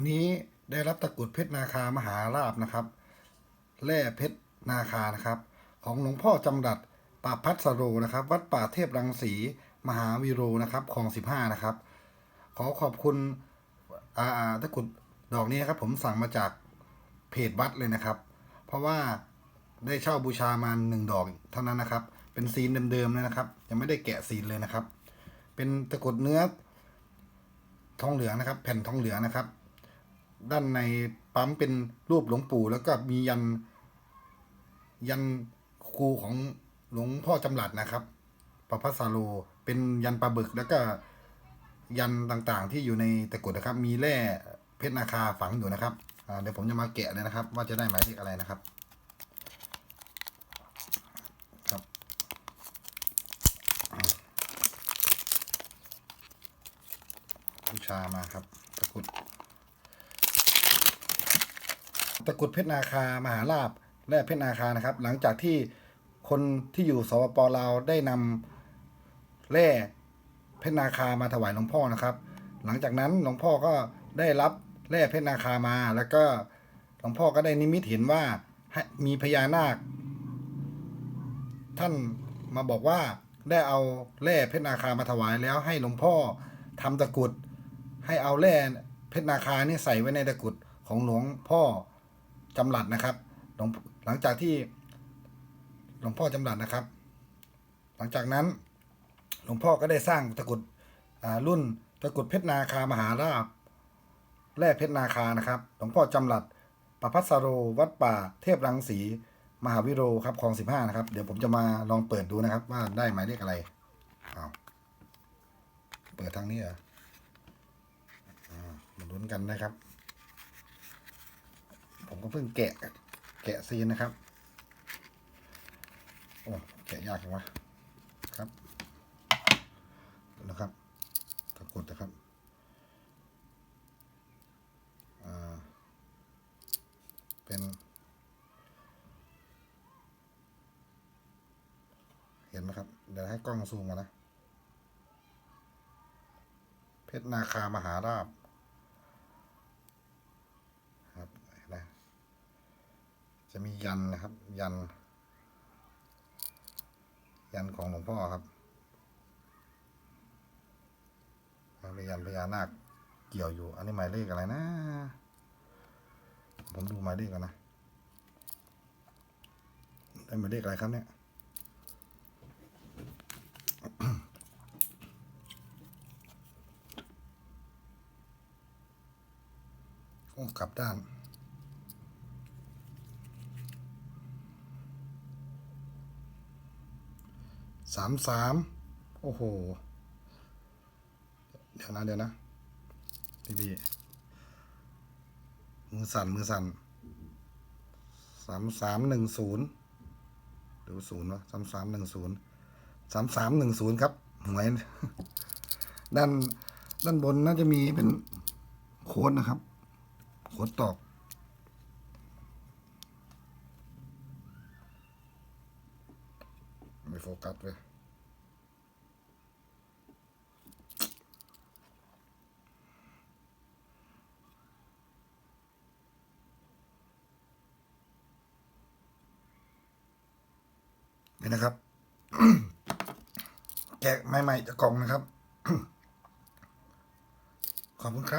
วันนี้ได้รับตะกรุดเพชรนาคามหาราบนะครับแร่เพชรนาคานะครับ ของหลวงพ่อจำรัดป่าพัสโรนะครับ วัดป่าเทพรังสีมหาวิโรนะครับคลองสิบห้านะครับ ขอขอบคุณอาตะกรุดดอกนี้นะครับผมสั่งมาจากเพจวัดเลยนะครับ เพราะว่าได้เช่าบูชามาหนึ่งดอกเท่านั้นนะครับ เป็นซีนเดิมๆเลยนะครับ ยังไม่ได้แกะซีนเลยนะครับ เป็นตะกรุดเนื้อทองเหลืองนะครับ แผ่นทองเหลืองนะครับ ด้านในปั๊มเป็นรูปหลวงปู่ แล้วก็มียันยันครูของหลวงพ่อจำรัดนะครับปะพัสสาโลเป็นยันปลาบึกแล้วก็ยันต่างๆ ที่อยู่ในตะกรุดนะครับ มีแร่เพชรนาคาฝังอยู่นะครับเดี๋ยวผมจะมาแกะเลยนะครับ ว่าจะได้หมายเลขอะไรนะครับครับ บูชามาครับตะกรุด ตะกรุดเพชรนาคามหาลาบและเพชรนาคานะครับ หลังจากที่คนที่อยู่สปปลาวได้นำแร่เพชรนาคามาถวายหลวงพ่อนะครับ หลังจากนั้นหลวงพ่อก็ได้รับแร่เพชรนาคามา แล้วก็หลวงพ่อก็ได้นิมิตเห็นว่ามีพญานาค ท่านมาบอกว่าได้เอาแร่เพชรนาคามาถวายแล้วให้หลวงพ่อทำตะกรุดให้เอาแร่เพชรนาคานี่ใส่ไว้ในตะกรุดของหลวงพ่อ จำหลัดนะครับ หลงหลังจากที่หลวงพ่อจำหลัดนะครับ หลังจากนั้นหลวงพ่อก็ได้สร้างตะกุดรุ่นตะกุดเพชรนาคามหาราบแร่เพชรนาคานะครับหลวงพ่อจำหลัดประพัสโรวัดป่า เทพรังสีมหาวิโรครับคลองสิบห้านะครับ เดี๋ยวผมจะมาลองเปิดดูนะครับ ว่าได้หมายเลขอะไรอ้าเปิดทางนี้เหรออมาลุ้นกันนะครับ ผมเพิ่งแกะ แกะซีนนะครับ โอ้แกะยากจังวะครับนะครับกดนะครับเป็น เห็นไหมครับ เดี๋ยวให้กล้องซูมมานะ เพชรนาคามหาราบเห็นไหม จะมียันนะครับ ยัน ยันของหลวงพ่อครับมันเป็นยันพญานาคเกี่ยวอยู่ อันนี้หมายเลขอะไรนะ ผมดูหมายเลขกันนะได้หมายเลขอะไรครับเนี่ยโอ้กลับด้าน สามสามโอ้โห เดี๋ยวนะเดี๋ยวนะพี่พี่มือสั่นมือสั่นสามสามหนึ่งศูนย์ดูศูนย์วะสามสามหนึ่งศูนย์สามสามหนึ่งศูนย์ครับหวยด้านด้านบนน่าจะมีเป็นโค้ดนะครับ โค้ดตอก ไม่ โฟกัสเลยนี่นะครับ แกะใหม่ๆจากกล่องนะครับ ขอบคุณครับ